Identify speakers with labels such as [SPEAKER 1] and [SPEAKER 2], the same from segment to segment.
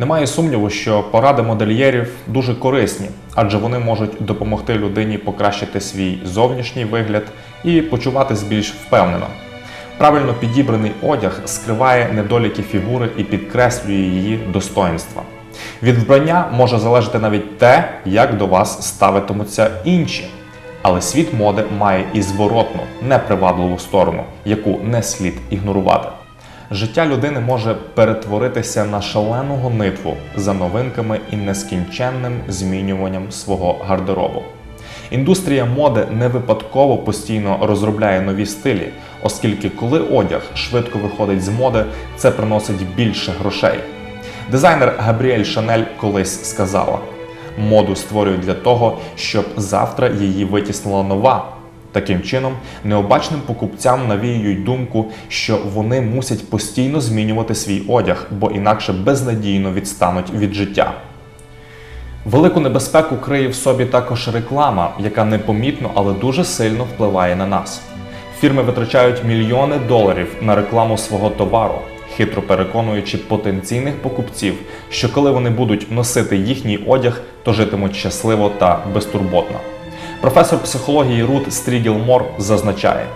[SPEAKER 1] Немає сумніву, що поради модельєрів дуже корисні, адже вони можуть допомогти людині покращити свій зовнішній вигляд і почуватись більш впевнено. Правильно підібраний одяг скриває недоліки фігури і підкреслює її достоинства. Від вбрання може залежати навіть те, як до вас ставитимуться інші. Але світ моди має і зворотну, непривабливу сторону, яку не слід ігнорувати. Життя людини може перетворитися на шалену гонитву за новинками і нескінченним змінюванням свого гардеробу. Індустрія моди не випадково постійно розробляє нові стилі, оскільки коли одяг швидко виходить з моди, це приносить більше грошей. Дизайнер Габріель Шанель колись сказала: моду створюють для того, щоб завтра її витіснила нова. Таким чином, необачним покупцям навіюють думку, що вони мусять постійно змінювати свій одяг, бо інакше безнадійно відстануть від життя. Велику небезпеку криє в собі також реклама, яка непомітно, але дуже сильно впливає на нас. Фірми витрачають мільйони доларів на рекламу свого товару, хитро переконуючи потенційних покупців, що коли вони будуть носити їхній одяг, то житимуть щасливо та безтурботно. Професор психології Рут Стрігіл-Мор зазначає: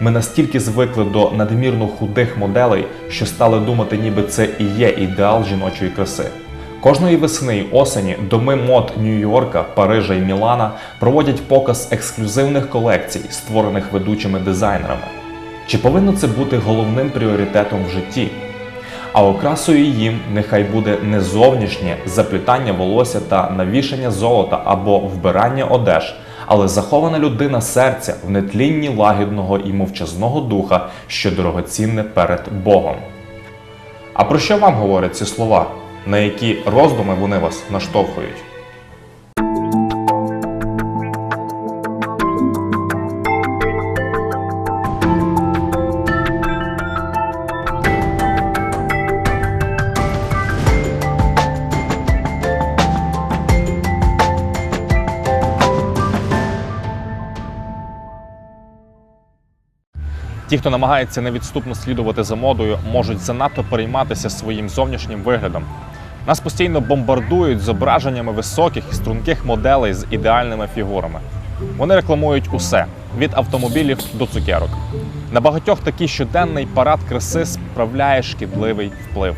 [SPEAKER 1] ми настільки звикли до надмірно худих моделей, що стали думати, ніби це і є ідеал жіночої краси. Кожної весни й осені доми мод Нью-Йорка, Парижа і Мілана проводять показ ексклюзивних колекцій, створених ведучими дизайнерами. Чи повинно це бути головним пріоритетом в житті? А окрасою їм нехай буде не зовнішнє заплітання волосся та навішання золота або вбирання одеж, але захована людина серця в нетлінні лагідного і мовчазного духа, що дорогоцінне перед Богом. А про що вам говорять ці слова? На які роздуми вони вас наштовхують? Ті, хто намагається невідступно слідувати за модою, можуть занадто перейматися своїм зовнішнім виглядом. Нас постійно бомбардують зображеннями високих і струнких моделей з ідеальними фігурами. Вони рекламують усе від автомобілів до цукерок. На багатьох такий щоденний парад краси справляє шкідливий вплив.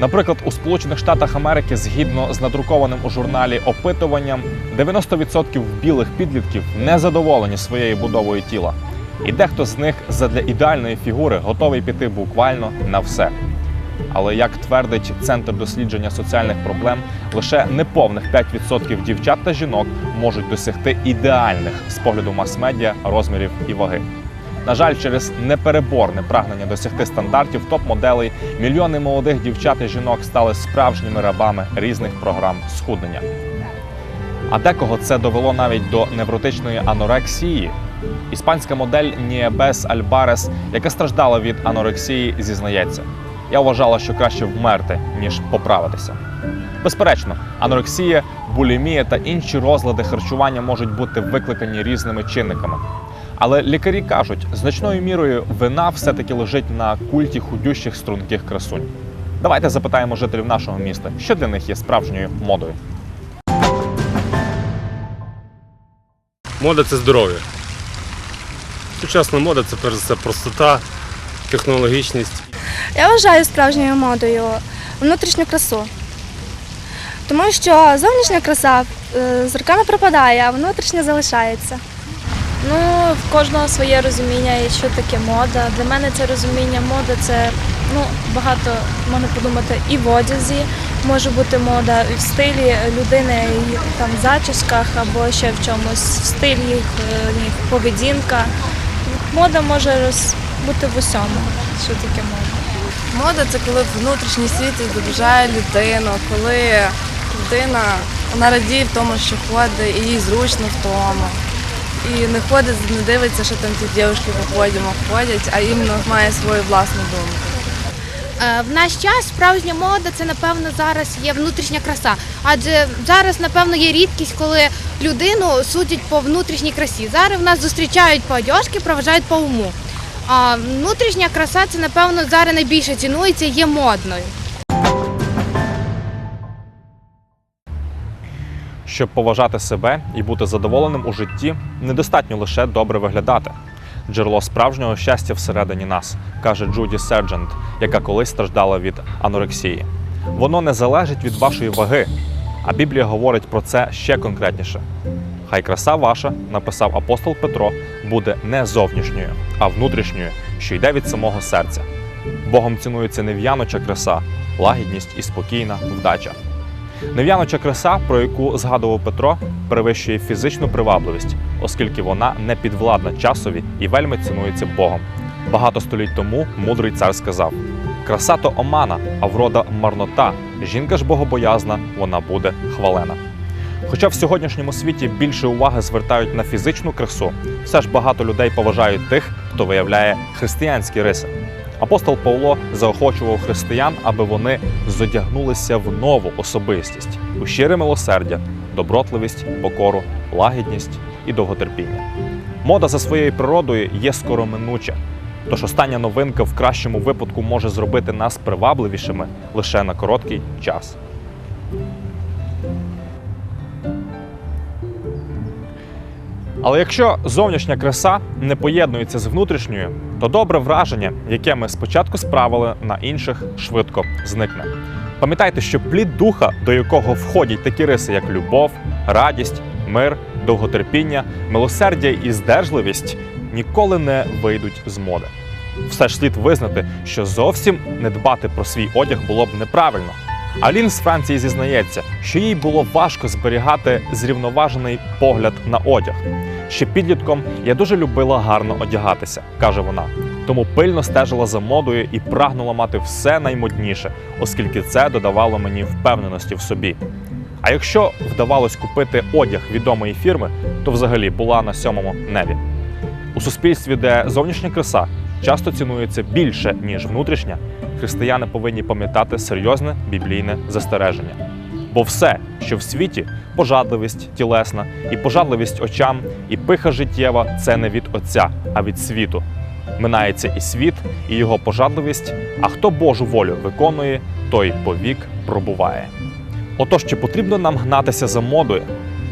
[SPEAKER 1] Наприклад, у Сполучених Штатах Америки, згідно з надрукованим у журналі опитуванням, 90% білих підлітків не задоволені своєю будовою тіла. І дехто з них задля ідеальної фігури готовий піти буквально на все. Але як твердить центр дослідження соціальних проблем, лише неповних 5% дівчат та жінок можуть досягти ідеальних з погляду мас-медіа розмірів і ваги. На жаль, через непереборне прагнення досягти стандартів топ-моделей мільйони молодих дівчат і жінок стали справжніми рабами різних програм схуднення. А декого це довело навіть до невротичної анорексії. Іспанська модель Ніебес Альбарес, яка страждала від анорексії, зізнається. Я вважала, що краще вмерти, ніж поправитися. Безперечно, анорексія, булімія та інші розлади харчування можуть бути викликані різними чинниками. Але лікарі кажуть, значною мірою вина все-таки лежить на культі худющих струнких красунь. Давайте запитаємо жителів нашого міста, що для них є справжньою модою.
[SPEAKER 2] Мода це здоров'я. Сучасна мода це перш за все простота, технологічність.
[SPEAKER 3] Я вважаю справжньою модою внутрішню красу. Тому що зовнішня краса е, з роками пропадає, а внутрішня залишається.
[SPEAKER 4] Ну, в кожного своє розуміння, і що таке мода. Для мене це розуміння моди це ну, багато можна подумати і в одязі, може бути мода і в стилі людини, і там зачісках або ще в чомусь в стилі їх, е, їх поведінка. Мода може роз... бути в усьому, що таке мода.
[SPEAKER 5] Мода це коли внутрішній світ відображає людину, коли людина вона радіє в тому, що ходить, і їй зручно в тому. І не ходить, не дивиться, що там ті дівчатки по подіумах ходять, а іменно має свою власну думку.
[SPEAKER 6] Е, в наш час справжня мода це напевно зараз є внутрішня краса, адже зараз, напевно, є рідкість, коли людину судять по внутрішній красі. Зараз в нас зустрічають по одяжки, проважають по уму. А внутрішня краса це, напевно, зараз найбільше цінується, є модною.
[SPEAKER 1] Щоб поважати себе і бути задоволеним у житті, недостатньо лише добре виглядати. Джерело справжнього щастя всередині нас, каже Джуді Серджент, яка колись страждала від анорексії. Воно не залежить від вашої ваги, а Біблія говорить про це ще конкретніше. Хай краса ваша, написав апостол Петро, буде не зовнішньою, а внутрішньою, що йде від самого серця. Богом цінується не в'яноча краса, лагідність і спокійна вдача. Нев'яноча краса, про яку згадував Петро, перевищує фізичну привабливість, оскільки вона не підвладна часові і вельми цінується Богом. Багато століть тому мудрий цар сказав: краса то омана, а врода марнота. Жінка ж богобоязна, вона буде хвалена. Хоча в сьогоднішньому світі більше уваги звертають на фізичну красу, все ж багато людей поважають тих, хто виявляє християнські риси. Апостол Павло заохочував християн, аби вони зодягнулися в нову особистість у щире милосердя, добротливість, покору, лагідність і довготерпіння. Мода за своєю природою є скороминуча, тож остання новинка в кращому випадку може зробити нас привабливішими лише на короткий час. Але якщо зовнішня краса не поєднується з внутрішньою, то добре враження, яке ми спочатку справили на інших, швидко зникне. Пам'ятайте, що плід духа, до якого входять такі риси, як любов, радість, мир, довготерпіння, милосердя і здержливість, ніколи не вийдуть з моди. Все ж слід визнати, що зовсім не дбати про свій одяг було б неправильно. Алін з Франції зізнається, що їй було важко зберігати зрівноважений погляд на одяг. Ще підлітком я дуже любила гарно одягатися, каже вона. Тому пильно стежила за модою і прагнула мати все наймодніше, оскільки це додавало мені впевненості в собі. А якщо вдавалось купити одяг відомої фірми, то взагалі була на сьомому небі. У суспільстві, де зовнішня краса часто цінується більше, ніж внутрішня, християни повинні пам'ятати серйозне біблійне застереження. Бо все, що в світі пожадливість тілесна, і пожадливість очам, і пиха життєва це не від Отця, а від світу. Минається і світ, і його пожадливість, а хто Божу волю виконує, той повік пробуває. Отож, чи потрібно нам гнатися за модою?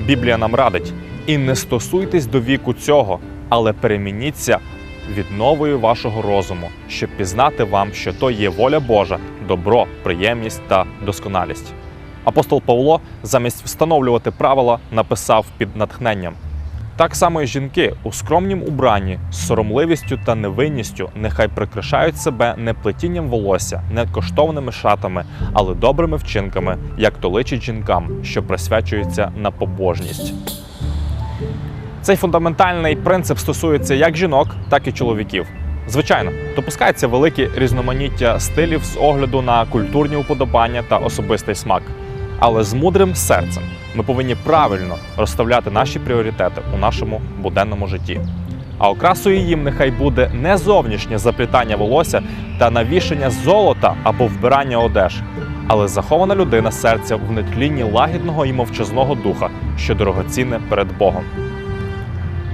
[SPEAKER 1] Біблія нам радить: і не стосуйтесь до віку цього, але перемініться відновою вашого розуму, щоб пізнати вам, що то є воля Божа, добро, приємність та досконалість. Апостол Павло замість встановлювати правила написав під натхненням. Так само і жінки у скромнім убранні, з соромливістю та невинністю нехай прикрашають себе не плетінням волосся, не коштовними шатами, але добрими вчинками, як то личить жінкам, що присвячуються на побожність. Цей фундаментальний принцип стосується як жінок, так і чоловіків. Звичайно, допускається велике різноманіття стилів з огляду на культурні уподобання та особистий смак. Але з мудрим серцем ми повинні правильно розставляти наші пріоритети у нашому буденному житті. А окрасою їм нехай буде не зовнішнє заплітання волосся та навішання золота або вбирання одеж, але захована людина серця в нетлінні лагідного і мовчазного духа, що дорогоцінне перед Богом.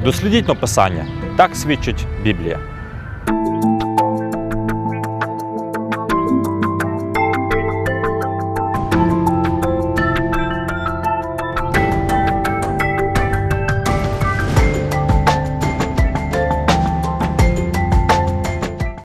[SPEAKER 1] Дослідіть написання, так свідчить Біблія.